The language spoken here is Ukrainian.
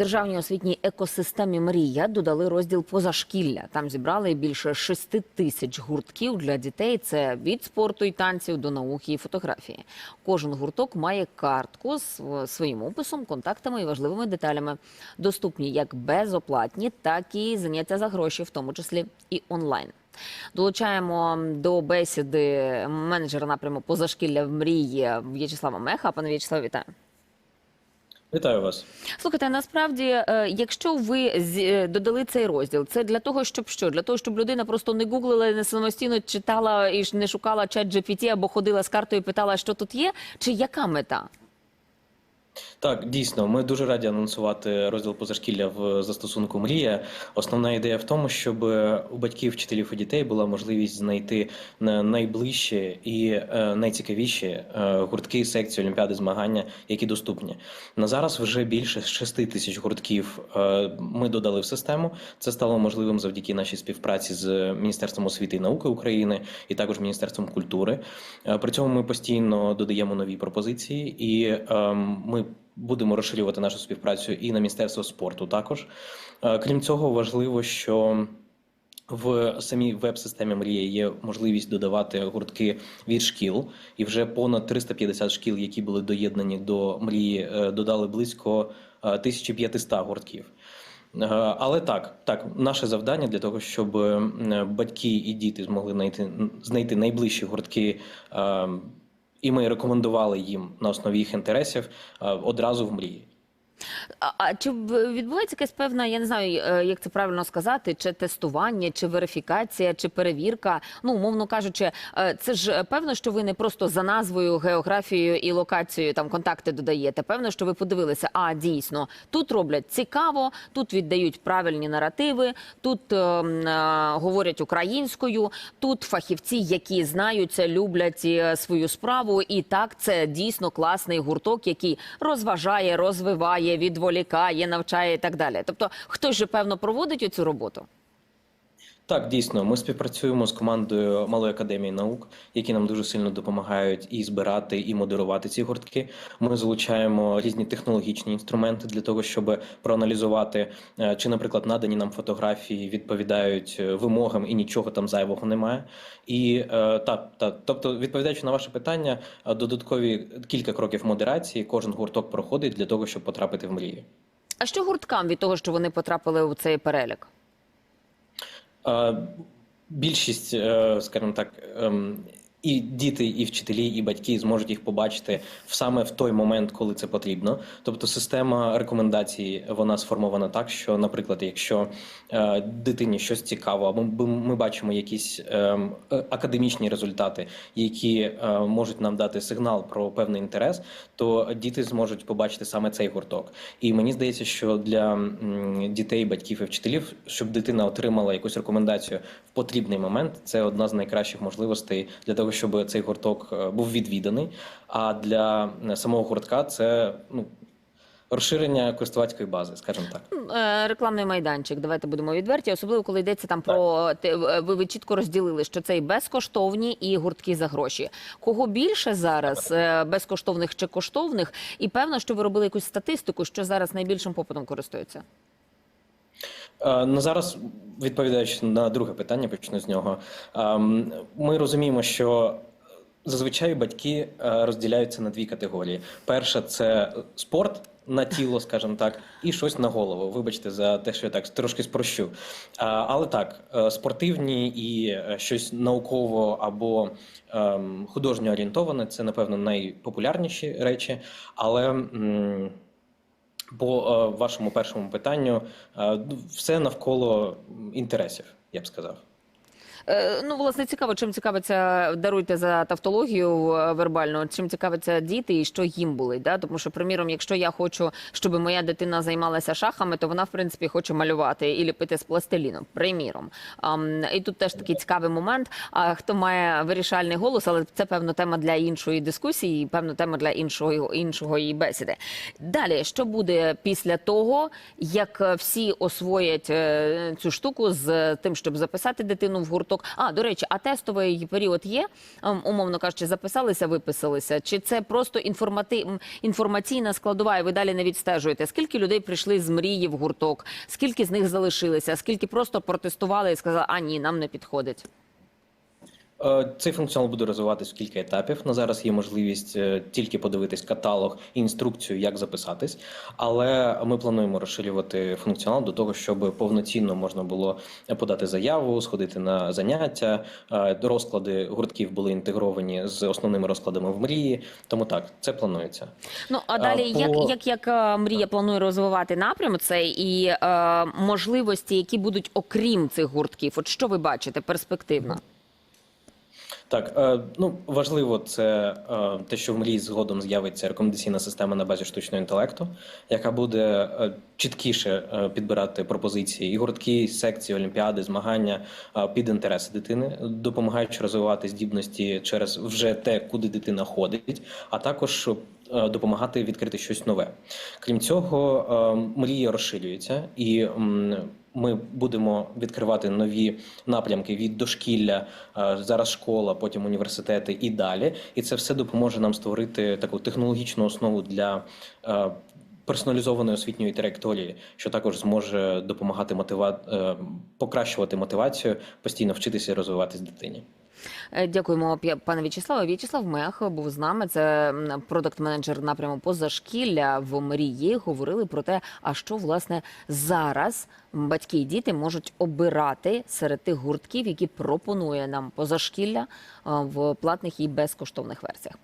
Державній освітній екосистемі Мрія додали розділ позашкілля. Там зібрали більше 6 тисяч гуртків для дітей. Це від спорту і танців до науки і фотографії. Кожен гурток має картку з своїм описом, контактами і важливими деталями. Доступні як безоплатні, так і заняття за гроші, в тому числі і онлайн. Долучаємо до бесіди менеджера напряму позашкілля в мрії В'ячеслава Меха. Пане В'ячеславе, вітаю. Вітаю вас. Слухайте, насправді, е, якщо ви е, додали цей розділ, це для того, щоб що? Для того, щоб людина просто не гуглила, не самостійно читала і не шукала чат GPT або ходила з картою і питала, що тут є, чи яка мета? Так, дійсно, ми дуже раді анонсувати розділ позашкілля в застосунку Мрія. Основна ідея в тому, щоб у батьків, вчителів і дітей була можливість знайти на- найближчі і е, найцікавіші е, гуртки, секції, олімпіади, змагання, які доступні. На зараз вже більше 6 тисяч гуртків е, ми додали в систему. Це стало можливим завдяки нашій співпраці з Міністерством освіти і науки України і також Міністерством культури. При цьому ми постійно додаємо нові пропозиції, і ем, ми будемо розширювати нашу співпрацю і на Міністерство спорту також. Е, Крім цього, важливо, що в самій веб-системі Мрія є можливість додавати гуртки від шкіл, і вже понад 350 шкіл, які були доєднані до мрії, е, додали близько е, 1500 гуртків. Е, Але так, так, наше завдання для того, щоб батьки і діти змогли знайти, знайти найближчі гуртки, е, і ми рекомендували їм на основі їх інтересів е, одразу в мрії. А, чи відбувається якась певна, я не знаю, е, як це правильно сказати, чи тестування, чи верифікація, чи перевірка? Ну, умовно кажучи, е, це ж е, певно, що ви не просто за назвою, географією і локацією там контакти додаєте. Певно, що ви подивилися, а дійсно тут роблять цікаво, тут віддають правильні наративи, тут е, е, говорять українською, тут фахівці, які знаються, люблять свою справу, і так це дійсно класний гурток, який розважає, розвиває, відволікає, навчає і так далі. Тобто, хтось же певно проводить цю роботу. Так, дійсно, ми співпрацюємо з командою Малої академії наук, які нам дуже сильно допомагають і збирати, і модерувати ці гуртки. Ми залучаємо різні технологічні інструменти для того, щоб проаналізувати, е, чи, наприклад, надані нам фотографії відповідають е, вимогам і нічого там зайвого немає. І е, так, так, тобто, відповідаючи на ваше питання, додаткові кілька кроків модерації кожен гурток проходить для того, щоб потрапити в мрію. А що гурткам від того, що вони потрапили у цей перелік? Е, Більшість, е, скажімо так, ем, і діти, і вчителі, і батьки зможуть їх побачити саме в той момент, коли це потрібно. Тобто, система рекомендацій вона сформована так, що, наприклад, якщо е, дитині щось цікаво, або ми- бачимо якісь ем, е, академічні результати, які е, можуть нам дати сигнал про певний інтерес, то діти зможуть побачити саме цей гурток. І мені здається, що для дітей, батьків і вчителів, щоб дитина отримала якусь рекомендацію в потрібний момент, це одна з найкращих можливостей для того, щоб цей гурток е, був відвіданий. А для е, самого гуртка це ну. Розширення користувацької бази, скажімо так. Е, Рекламний майданчик, давайте будемо відверті, особливо коли йдеться там про те, е, ви, ви чітко розділили, що це і безкоштовні, і гуртки за гроші. Кого більше зараз безкоштовних чи коштовних? І певно, що ви робили якусь статистику, що зараз найбільшим попитом користується. Е, Ну зараз, відповідаючи на друге питання, почну з нього. Ем, Ми розуміємо, що зазвичай батьки е, розділяються на дві категорії: перша це спорт. На тіло, скажімо так, і щось на голову. Вибачте за те, що я так трошки спрощу. А, Але так, е, спортивні і е, щось науково або ем, художньо орієнтоване це, напевно, найпопулярніші речі. Але по е, вашому першому питанню, е, все навколо інтересів, я б сказав. Е, Ну, власне, цікаво, чим цікавиться, даруйте за тавтологію е, вербальну, чим цікавиться діти і що їм болить. Да? Тому що, приміром, якщо я хочу, щоб моя дитина займалася шахами, то вона, в принципі, хоче малювати і ліпити з пластиліном. Приміром. Ам, і тут теж такий цікавий момент. А хто має вирішальний голос, але це певно тема для іншої дискусії, певно тема для іншого іншого її бесіди. Далі, що буде після того, як всі освоять е, цю штуку з тим, щоб записати дитину в гурток? Гурток. А до речі, а тестовий період є? Ем, Умовно кажучи, записалися, виписалися. Чи це просто інформати... інформаційна складова, і ви далі не відстежуєте? Скільки людей прийшли з мрії в гурток? Скільки з них залишилися? Скільки просто протестували і сказали, а ні, нам не підходить? Е, Цей функціонал буде розвиватись в кілька етапів. На зараз є можливість е, тільки подивитись каталог і інструкцію, як записатись. Але ми плануємо розширювати функціонал до того, щоб повноцінно можна було подати заяву, сходити на заняття. Е, Розклади гуртків були інтегровані з основними розкладами в мрії. Тому так, це планується. Ну а далі, по- як, як, як мрія планує розвивати напрям цей і е, можливості, які будуть окрім цих гуртків? От що ви бачите перспективно? Так, е, ну важливо це е, те, що в мрії згодом з'явиться рекомендаційна система на базі штучного інтелекту, яка буде е, чіткіше підбирати пропозиції і гуртки, і секції, олімпіади, змагання під інтереси дитини, допомагаючи розвивати здібності через вже те, куди дитина ходить, а також допомагати відкрити щось нове. Крім цього, мрія розширюється і. Ми будемо відкривати нові напрямки від дошкілля, е, зараз школа, потім університети і далі. І це все допоможе нам створити таку технологічну основу для е, персоналізованої освітньої траєкторії, що також зможе допомагати мотива... е, покращувати мотивацію, постійно вчитися і розвиватись дитині. Е, Дякуємо, пане В'ячеславе. В'ячеслав Мех був з нами. Це продакт-менеджер напряму позашкілля в мрії. Говорили про те, а що власне зараз батьки і діти можуть обирати серед тих гуртків, які пропонує нам позашкілля е, в платних і безкоштовних версіях.